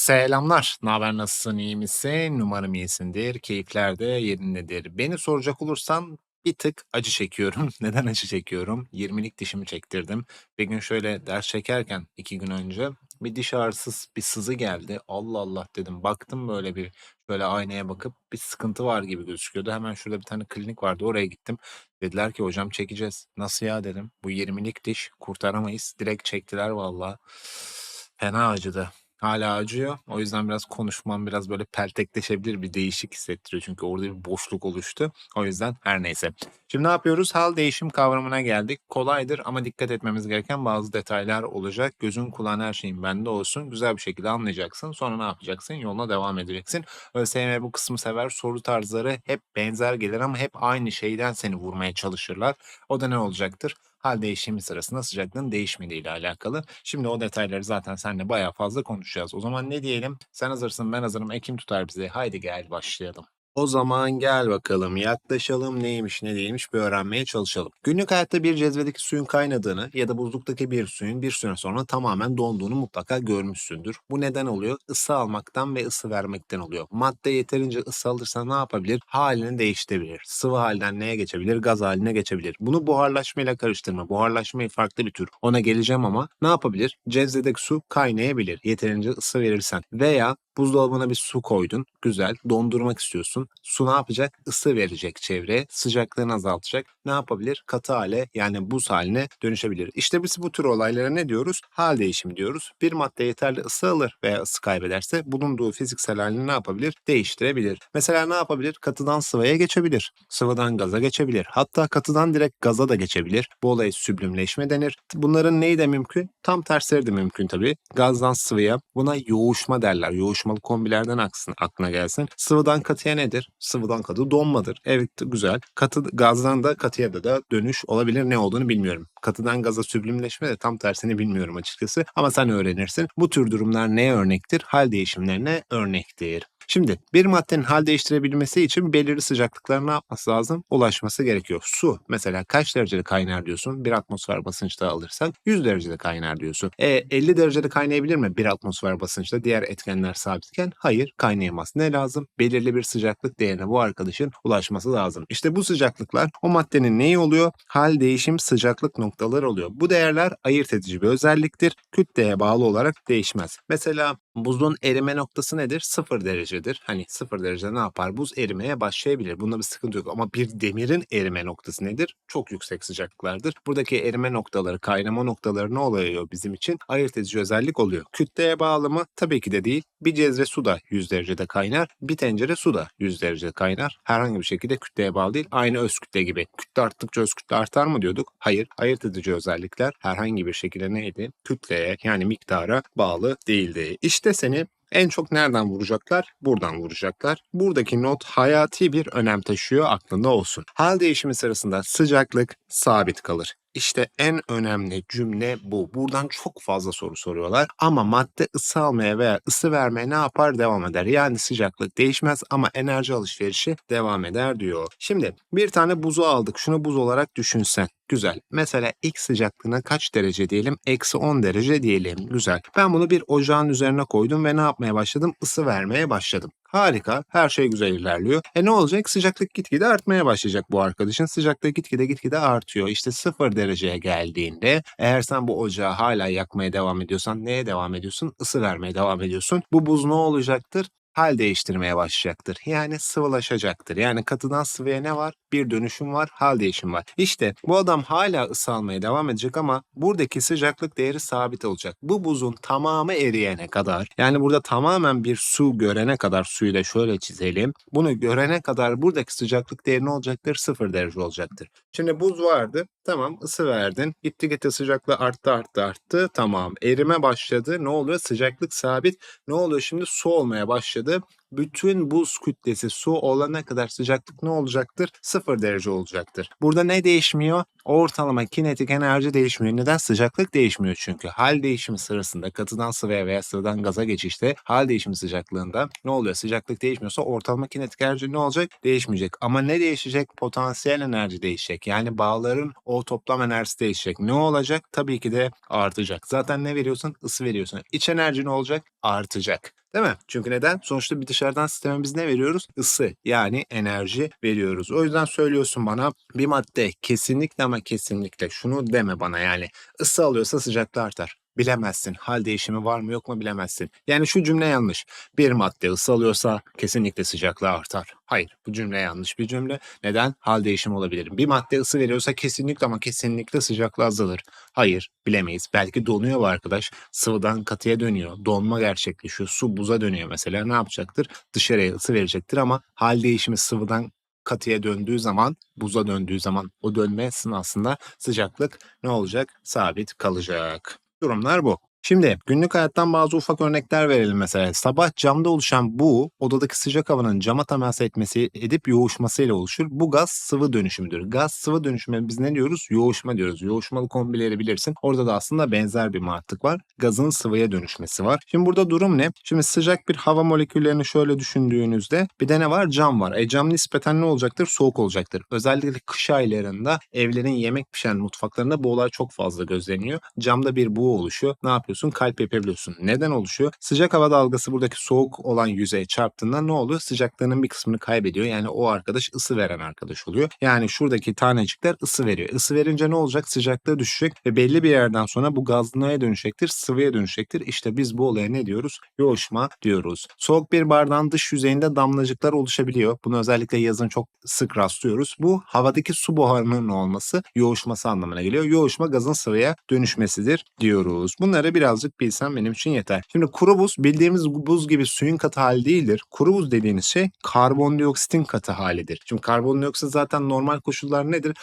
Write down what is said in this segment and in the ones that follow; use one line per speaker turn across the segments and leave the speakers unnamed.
Selamlar. Ne haber? Nasılsın? iyi misin? Umarım iyisindir. Keyifler de yerindedir. Beni soracak olursan bir tık acı çekiyorum. Neden acı çekiyorum? 20'lik dişimi çektirdim. Bir gün şöyle ders çekerken iki gün önce bir diş ağrısı, bir sızı geldi. Allah Allah dedim. Baktım böyle bir şöyle aynaya bakıp bir sıkıntı var gibi gözüküyordu. Hemen şurada bir tane klinik vardı. Oraya gittim. Dediler ki hocam çekeceğiz. Nasıl ya dedim. Bu 20'lik diş kurtaramayız. Direkt çektiler vallahi. Fena acıdı. Hala acıyor. O yüzden biraz konuşmam biraz böyle peltekleşebilir, bir değişik hissettiriyor. Çünkü orada bir boşluk oluştu. O yüzden her neyse. Şimdi ne yapıyoruz? Hal değişim kavramına geldik. Kolaydır ama dikkat etmemiz gereken bazı detaylar olacak. Gözün kulağın her şeyin bende olsun. Güzel bir şekilde anlayacaksın. Sonra ne yapacaksın? Yoluna devam edeceksin. ÖSYM bu kısmı sever. Soru tarzları hep benzer gelir ama hep aynı şeyden seni vurmaya çalışırlar. O da ne olacaktır? Hal değişimi sırasında sıcaklığın değişmediği ile alakalı. Şimdi o detayları zaten seninle bayağı fazla konuşacağız. O zaman ne diyelim? Sen hazırsın, ben hazırım. Ekim tutar bize. Haydi gel başlayalım. O zaman gel bakalım yaklaşalım neymiş ne değilmiş bir öğrenmeye çalışalım. Günlük hayatta bir cezvedeki suyun kaynadığını ya da buzluktaki bir suyun bir süre sonra tamamen donduğunu mutlaka görmüşsündür. Bu neden oluyor? Isı almaktan ve ısı vermekten oluyor. Madde yeterince ısı alırsa ne yapabilir? Halini değiştirebilir. Sıvı halden neye geçebilir? Gaz haline geçebilir. Bunu buharlaşmayla karıştırma. Buharlaşmayı farklı bir tür. Ona geleceğim ama ne yapabilir? Cezvedeki su kaynayabilir. Yeterince ısı verirsen. Veya buzdolabına bir su koydun. Güzel. Dondurmak istiyorsun. Su ne yapacak? Isı verecek çevreye. Sıcaklığını azaltacak. Ne yapabilir? Katı hale yani buz haline dönüşebilir. İşte biz bu tür olaylara ne diyoruz? Hal değişimi diyoruz. Bir madde yeterli ısı alır veya ısı kaybederse bulunduğu fiziksel halini ne yapabilir? Değiştirebilir. Mesela ne yapabilir? Katıdan sıvıya geçebilir. Sıvıdan gaza geçebilir. Hatta katıdan direkt gaza da geçebilir. Bu olay süblimleşme denir. Bunların neyi de mümkün? Tam tersleri de mümkün tabii. Gazdan sıvıya buna yoğuşma derler. Yoğuşmalı kombilerden aksın, aklına gelsin. Sıvıdan katıya nedir? Sıvıdan katı donmadır. Evet güzel. Katı gazdan da katıya da, da dönüş olabilir. Ne olduğunu bilmiyorum. Katıdan gaza süblimleşme de tam tersini bilmiyorum açıkçası. Ama sen öğrenirsin. Bu tür durumlar neye örnektir? Hal değişimlerine örnektir. Şimdi bir maddenin hal değiştirebilmesi için belirli sıcaklıklara ne yapması lazım? Ulaşması gerekiyor. Su mesela kaç derecede kaynar diyorsun? Bir atmosfer basınçta alırsak 100 derecede kaynar diyorsun. E 50 derecede kaynayabilir mi bir atmosfer basınçta diğer etkenler sabitken? Hayır kaynayamaz. Ne lazım? Belirli bir sıcaklık değerine bu arkadaşın ulaşması lazım. İşte bu sıcaklıklar o maddenin neyi oluyor? Hal değişim sıcaklık noktaları oluyor. Bu değerler ayırt edici bir özelliktir. Kütleye bağlı olarak değişmez. Mesela Buzun erime noktası nedir? Sıfır derecedir. Hani sıfır derecede ne yapar? Buz erimeye başlayabilir. Bunda bir sıkıntı yok. Ama bir demirin erime noktası nedir? Çok yüksek sıcaklıklardır. Buradaki erime noktaları, kaynama noktaları ne oluyor bizim için? Ayırt edici özellik oluyor. Kütleye bağlı mı? Tabii ki de değil. Bir cezve su da 100 derecede kaynar. Bir tencere su da 100 derecede kaynar. Herhangi bir şekilde kütleye bağlı değil. Aynı öz kütle gibi. Kütle arttıkça öz kütle artar mı diyorduk? Hayır. Ayırt edici özellikler herhangi bir şekilde neydi? Kütleye yani miktara bağlı değildi. İşte işte seni en çok nereden vuracaklar? Buradan vuracaklar. Buradaki not hayati bir önem taşıyor aklında olsun. Hal değişimi sırasında sıcaklık sabit kalır. İşte en önemli cümle bu. Buradan çok fazla soru soruyorlar. Ama madde ısı almaya veya ısı vermeye ne yapar? Devam eder. Yani sıcaklık değişmez ama enerji alışverişi devam eder diyor. Şimdi bir tane buzu aldık. Şunu buz olarak düşünsen. Güzel. Mesela ilk sıcaklığına kaç derece diyelim? Eksi 10 derece diyelim. Güzel. Ben bunu bir ocağın üzerine koydum ve ne yapmaya başladım? Isı vermeye başladım. Harika. Her şey güzel ilerliyor. E ne olacak? Sıcaklık gitgide artmaya başlayacak bu arkadaşın. Sıcaklık gitgide gitgide artıyor. İşte sıfır dereceye geldiğinde eğer sen bu ocağı hala yakmaya devam ediyorsan neye devam ediyorsun? Isı vermeye devam ediyorsun. Bu buz ne olacaktır? Hal değiştirmeye başlayacaktır. Yani sıvılaşacaktır. Yani katıdan sıvıya ne var? Bir dönüşüm var, hal değişim var. İşte bu adam hala ısı almaya devam edecek ama buradaki sıcaklık değeri sabit olacak. Bu buzun tamamı eriyene kadar yani burada tamamen bir su görene kadar suyu da şöyle çizelim. Bunu görene kadar buradaki sıcaklık değeri ne olacaktır? Sıfır derece olacaktır. Şimdi buz vardı. Tamam ısı verdin. Gitti gitti sıcaklığı arttı arttı arttı. Tamam erime başladı. Ne oluyor? Sıcaklık sabit. Ne oluyor şimdi? Su olmaya başladı them. Bütün buz kütlesi su olana kadar sıcaklık ne olacaktır? Sıfır derece olacaktır. Burada ne değişmiyor? Ortalama kinetik enerji değişmiyor. Neden? Sıcaklık değişmiyor çünkü. Hal değişimi sırasında katıdan sıvıya veya sıvıdan gaza geçişte hal değişimi sıcaklığında ne oluyor? Sıcaklık değişmiyorsa ortalama kinetik enerji ne olacak? Değişmeyecek. Ama ne değişecek? Potansiyel enerji değişecek. Yani bağların o toplam enerjisi değişecek. Ne olacak? Tabii ki de artacak. Zaten ne veriyorsun? Isı veriyorsun. İç enerji ne olacak? Artacak. Değil mi? Çünkü neden? Sonuçta bir dışarıdan sisteme ne veriyoruz? Isı yani enerji veriyoruz. O yüzden söylüyorsun bana bir madde kesinlikle ama kesinlikle şunu deme bana yani ısı alıyorsa sıcaklığı artar. Bilemezsin. Hal değişimi var mı yok mu bilemezsin. Yani şu cümle yanlış. Bir madde ısı alıyorsa kesinlikle sıcaklığı artar. Hayır bu cümle yanlış bir cümle. Neden? Hal değişimi olabilir. Bir madde ısı veriyorsa kesinlikle ama kesinlikle sıcaklığı azalır. Hayır bilemeyiz. Belki donuyor bu arkadaş. Sıvıdan katıya dönüyor. Donma gerçekleşiyor. Su buza dönüyor mesela. Ne yapacaktır? Dışarıya ısı verecektir ama hal değişimi sıvıdan katıya döndüğü zaman, buza döndüğü zaman o dönme aslında sıcaklık ne olacak? Sabit kalacak. Durumlar bu. Şimdi günlük hayattan bazı ufak örnekler verelim mesela. Sabah camda oluşan bu odadaki sıcak havanın cama temas etmesi edip yoğuşmasıyla oluşur. Bu gaz sıvı dönüşümüdür. Gaz sıvı dönüşümü biz ne diyoruz? Yoğuşma diyoruz. Yoğuşmalı kombileri bilirsin. Orada da aslında benzer bir mantık var. Gazın sıvıya dönüşmesi var. Şimdi burada durum ne? Şimdi sıcak bir hava moleküllerini şöyle düşündüğünüzde bir de ne var? Cam var. E cam nispeten ne olacaktır? Soğuk olacaktır. Özellikle kış aylarında evlerin yemek pişen mutfaklarında bu olay çok fazla gözleniyor. Camda bir buğu oluşuyor. Ne yapıyorsun? Kalp yapabiliyorsun. Neden oluşuyor? Sıcak hava dalgası buradaki soğuk olan yüzeye çarptığında ne oluyor? Sıcaklığının bir kısmını kaybediyor. Yani o arkadaş ısı veren arkadaş oluyor. Yani şuradaki tanecikler ısı veriyor. Isı verince ne olacak? Sıcaklığı düşecek ve belli bir yerden sonra bu gaz neye dönüşecektir? Sıvıya dönüşecektir. İşte biz bu olaya ne diyoruz? Yoğuşma diyoruz. Soğuk bir bardağın dış yüzeyinde damlacıklar oluşabiliyor. Bunu özellikle yazın çok sık rastlıyoruz. Bu havadaki su buharının olması yoğuşması anlamına geliyor. Yoğuşma gazın sıvıya dönüşmesidir diyoruz. Bunları birazcık bilsen benim için yeter. Şimdi kuru buz bildiğimiz buz gibi suyun katı hali değildir. Kuru buz dediğiniz şey karbondioksitin katı halidir. Şimdi karbondioksit zaten normal koşullar nedir?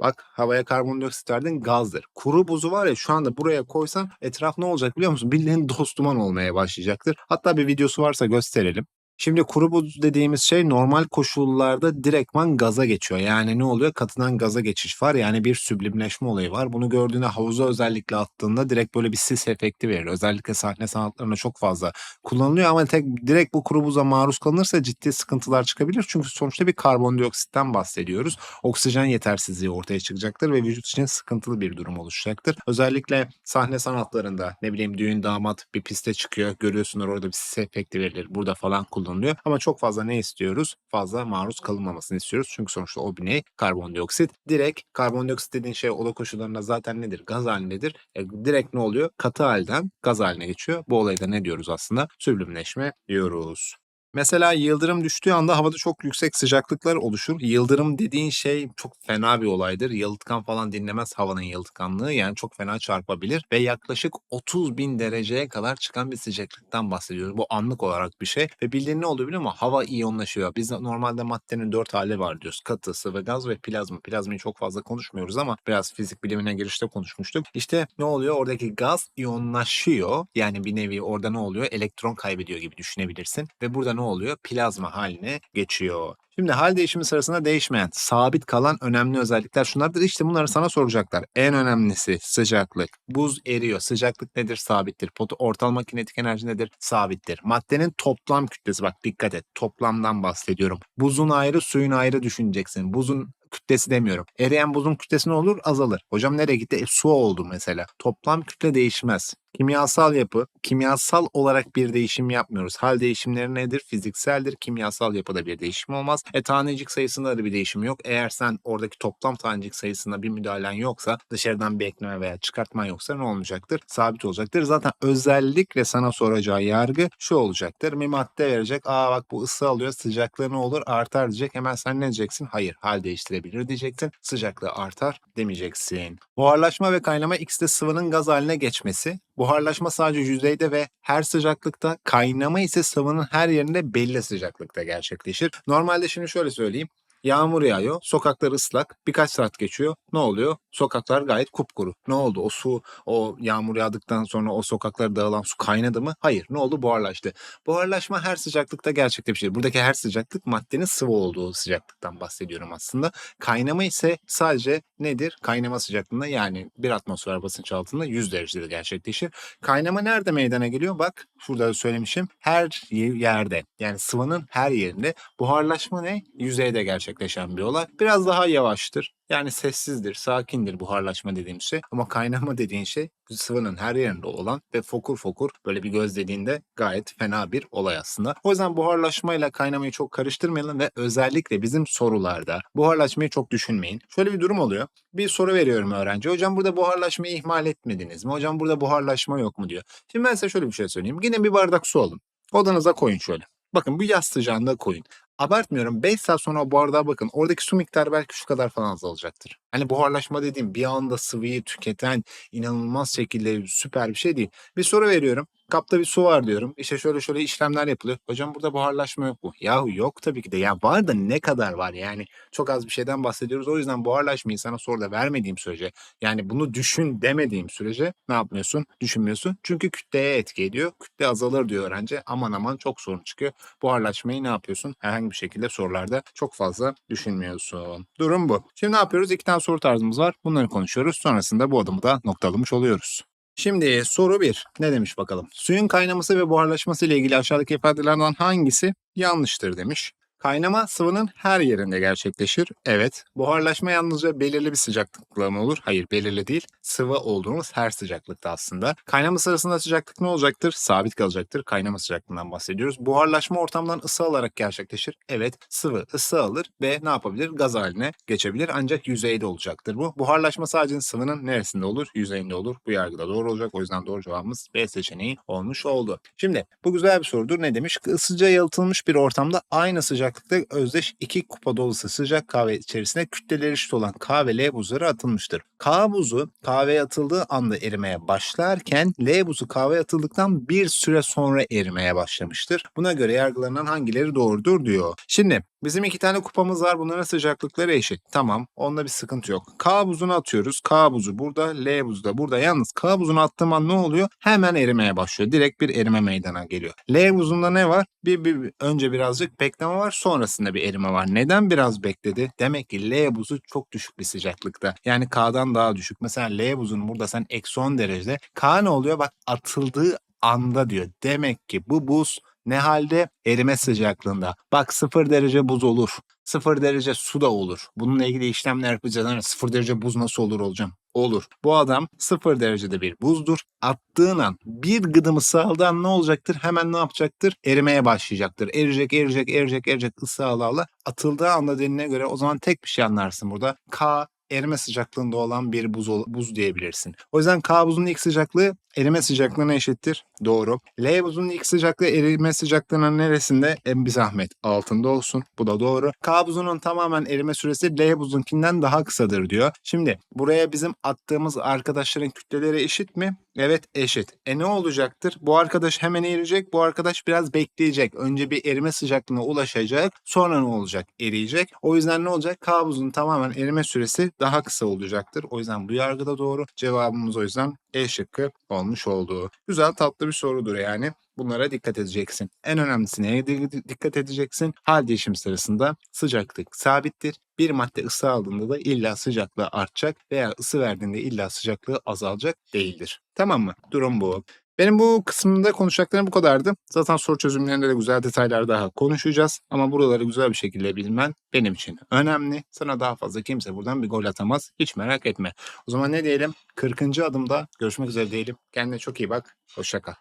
Bak havaya karbondioksit verdin gazdır. Kuru buzu var ya şu anda buraya koysan etraf ne olacak biliyor musun? Bildiğin dost duman olmaya başlayacaktır. Hatta bir videosu varsa gösterelim. Şimdi kuru buz dediğimiz şey normal koşullarda direktman gaza geçiyor. Yani ne oluyor? Katıdan gaza geçiş var. Yani bir süblimleşme olayı var. Bunu gördüğünde havuza özellikle attığında direkt böyle bir sis efekti verir. Özellikle sahne sanatlarında çok fazla kullanılıyor ama tek direkt bu kuru buza maruz kalınırsa ciddi sıkıntılar çıkabilir. Çünkü sonuçta bir karbondioksitten bahsediyoruz. Oksijen yetersizliği ortaya çıkacaktır ve vücut için sıkıntılı bir durum oluşacaktır. Özellikle sahne sanatlarında ne bileyim düğün damat bir piste çıkıyor. Görüyorsunuz orada bir sis efekti verilir. Burada falan kullanılıyor. Ama çok fazla ne istiyoruz? Fazla maruz kalınmamasını istiyoruz. Çünkü sonuçta o bir ne? Karbondioksit. Direkt karbondioksit dediğin şey oda koşullarında zaten nedir? Gaz halindedir. E, direkt ne oluyor? Katı halden gaz haline geçiyor. Bu olayda ne diyoruz aslında? Süblimleşme diyoruz. Mesela yıldırım düştüğü anda havada çok yüksek sıcaklıklar oluşur. Yıldırım dediğin şey çok fena bir olaydır. Yalıtkan falan dinlemez havanın yalıtkanlığı. Yani çok fena çarpabilir ve yaklaşık 30 bin dereceye kadar çıkan bir sıcaklıktan bahsediyoruz. Bu anlık olarak bir şey. Ve bildiğin ne oluyor biliyor musun? Hava iyonlaşıyor. Biz normalde maddenin 4 hali var diyoruz. Katı, sıvı, gaz ve plazma. Plazmayı çok fazla konuşmuyoruz ama biraz fizik bilimine girişte konuşmuştuk. İşte ne oluyor? Oradaki gaz iyonlaşıyor. Yani bir nevi orada ne oluyor? Elektron kaybediyor gibi düşünebilirsin. Ve burada ne oluyor? Plazma haline geçiyor. Şimdi hal değişimi sırasında değişmeyen, sabit kalan önemli özellikler şunlardır. İşte bunları sana soracaklar. En önemlisi sıcaklık. Buz eriyor. Sıcaklık nedir? Sabittir. Potu ortalama kinetik enerji nedir? Sabittir. Maddenin toplam kütlesi bak dikkat et. Toplamdan bahsediyorum. Buzun ayrı, suyun ayrı düşüneceksin. Buzun kütlesi demiyorum. Eriyen buzun kütlesi ne olur? Azalır. Hocam nereye gitti? E, su oldu mesela. Toplam kütle değişmez. Kimyasal yapı, kimyasal olarak bir değişim yapmıyoruz. Hal değişimleri nedir? Fizikseldir. Kimyasal yapıda bir değişim olmaz. E tanecik sayısında da bir değişim yok. Eğer sen oradaki toplam tanecik sayısında bir müdahalen yoksa, dışarıdan bir ekleme veya çıkartma yoksa ne olmayacaktır? Sabit olacaktır. Zaten özellikle sana soracağı yargı şu olacaktır. Bir madde verecek. Aa bak bu ısı alıyor. Sıcaklığı ne olur? Artar diyecek. Hemen sen ne diyeceksin? Hayır. Hal değiştirebilir diyeceksin. Sıcaklığı artar demeyeceksin. Buharlaşma ve kaynama X'de sıvının gaz haline geçmesi. Buharlaşma sadece yüzeyde ve her sıcaklıkta, kaynama ise sıvının her yerinde belli sıcaklıkta gerçekleşir. Normalde şimdi şöyle söyleyeyim. Yağmur yağıyor, sokaklar ıslak, birkaç saat geçiyor. Ne oluyor? Sokaklar gayet kupkuru. Ne oldu? O su, o yağmur yağdıktan sonra o sokaklara dağılan su kaynadı mı? Hayır. Ne oldu? Buharlaştı. Buharlaşma her sıcaklıkta gerçekleşir. Buradaki her sıcaklık maddenin sıvı olduğu sıcaklıktan bahsediyorum aslında. Kaynama ise sadece nedir? Kaynama sıcaklığında yani bir atmosfer basınç altında 100 derecede gerçekleşir. Kaynama nerede meydana geliyor? Bak şurada da söylemişim. Her yerde yani sıvının her yerinde. Buharlaşma ne? Yüzeyde gerçekleşir gerçekleşen bir olay. Biraz daha yavaştır. Yani sessizdir, sakindir buharlaşma dediğim şey. Ama kaynama dediğin şey sıvının her yerinde olan ve fokur fokur böyle bir gözlediğinde gayet fena bir olay aslında. O yüzden buharlaşmayla kaynamayı çok karıştırmayalım ve özellikle bizim sorularda buharlaşmayı çok düşünmeyin. Şöyle bir durum oluyor. Bir soru veriyorum öğrenci. Hocam burada buharlaşmayı ihmal etmediniz mi? Hocam burada buharlaşma yok mu diyor. Şimdi ben size şöyle bir şey söyleyeyim. Yine bir bardak su alın. Odanıza koyun şöyle. Bakın bu yaz koyun. Abartmıyorum 5 saat sonra o bardağa bakın. Oradaki su miktarı belki şu kadar falan azalacaktır. Hani buharlaşma dediğim bir anda sıvıyı tüketen inanılmaz şekilde süper bir şey değil. Bir soru veriyorum. Kapta bir su var diyorum. İşte şöyle şöyle işlemler yapılıyor. Hocam burada buharlaşma yok mu? Yahu yok tabii ki de. Ya var da ne kadar var yani? Çok az bir şeyden bahsediyoruz. O yüzden buharlaşmayı sana soruda vermediğim sürece yani bunu düşün demediğim sürece ne yapmıyorsun? Düşünmüyorsun. Çünkü kütleye etki ediyor. Kütle azalır diyor öğrenci. Aman aman çok sorun çıkıyor. Buharlaşmayı ne yapıyorsun? Herhangi bir şekilde sorularda çok fazla düşünmüyorsun. Durum bu. Şimdi ne yapıyoruz? İki tane soru tarzımız var. Bunları konuşuyoruz. Sonrasında bu adımı da noktalamış oluyoruz. Şimdi soru 1. Ne demiş bakalım? Suyun kaynaması ve buharlaşması ile ilgili aşağıdaki ifadelerden hangisi yanlıştır demiş. Kaynama sıvının her yerinde gerçekleşir. Evet. Buharlaşma yalnızca belirli bir sıcaklıkla mı olur? Hayır belirli değil. Sıvı olduğumuz her sıcaklıkta aslında. Kaynama sırasında sıcaklık ne olacaktır? Sabit kalacaktır. Kaynama sıcaklığından bahsediyoruz. Buharlaşma ortamdan ısı alarak gerçekleşir. Evet sıvı ısı alır ve ne yapabilir? Gaz haline geçebilir ancak yüzeyde olacaktır bu. Buharlaşma sadece sıvının neresinde olur? Yüzeyinde olur. Bu yargıda doğru olacak. O yüzden doğru cevabımız B seçeneği olmuş oldu. Şimdi bu güzel bir sorudur. Ne demiş? Isıca yalıtılmış bir ortamda aynı sıcaklıkta özdeş iki kupa dolusu sıcak kahve içerisine kütleleri eşit olan K ve L buzları atılmıştır. K buzu kahveye atıldığı anda erimeye başlarken L buzu kahveye atıldıktan bir süre sonra erimeye başlamıştır. Buna göre yargılanan hangileri doğrudur diyor. Şimdi bizim iki tane kupamız var. Bunların sıcaklıkları eşit. Tamam. Onda bir sıkıntı yok. K buzunu atıyoruz. K buzu burada. L buzu da burada. Yalnız K buzunu attığım an ne oluyor? Hemen erimeye başlıyor. Direkt bir erime meydana geliyor. L buzunda ne var? Bir, bir, bir- önce birazcık bekleme var. Sonrasında bir erime var. Neden biraz bekledi? Demek ki L buzu çok düşük bir sıcaklıkta. Yani K'dan daha düşük. Mesela L buzunun burada sen eksi 10 derecede. K ne oluyor? Bak atıldığı anda diyor. Demek ki bu buz ne halde? Erime sıcaklığında. Bak 0 derece buz olur. 0 derece su da olur. Bununla ilgili işlemler yapacağız. Hani 0 derece buz nasıl olur olacağım? Olur. Bu adam 0 derecede bir buzdur. Attığın an bir gıdım ısı aldığı an ne olacaktır? Hemen ne yapacaktır? Erimeye başlayacaktır. Erecek, erecek, erecek, erecek ısı ala ala. Atıldığı anda dediğine göre o zaman tek bir şey anlarsın burada. K erime sıcaklığında olan bir buz, buz diyebilirsin. O yüzden K buzun ilk sıcaklığı erime sıcaklığına eşittir. Doğru. L buzun ilk sıcaklığı erime sıcaklığının neresinde? En bir zahmet altında olsun. Bu da doğru. K buzunun tamamen erime süresi L buzunkinden daha kısadır diyor. Şimdi buraya bizim attığımız arkadaşların kütleleri eşit mi? Evet eşit. E ne olacaktır? Bu arkadaş hemen eriyecek. Bu arkadaş biraz bekleyecek. Önce bir erime sıcaklığına ulaşacak. Sonra ne olacak? Eriyecek. O yüzden ne olacak? K buzun tamamen erime süresi daha kısa olacaktır. O yüzden bu yargıda doğru. Cevabımız o yüzden E şıkkı olmuş oldu. Güzel tatlı bir sorudur yani. Bunlara dikkat edeceksin. En önemlisi neye di- dikkat edeceksin? Hal değişim sırasında sıcaklık sabittir. Bir madde ısı aldığında da illa sıcaklığı artacak veya ısı verdiğinde illa sıcaklığı azalacak değildir. Tamam mı? Durum bu. Benim bu kısmında konuşacaklarım bu kadardı. Zaten soru çözümlerinde de güzel detaylar daha konuşacağız. Ama buraları güzel bir şekilde bilmen benim için önemli. Sana daha fazla kimse buradan bir gol atamaz. Hiç merak etme. O zaman ne diyelim? 40. adımda görüşmek üzere diyelim. Kendine çok iyi bak. Hoşça kal.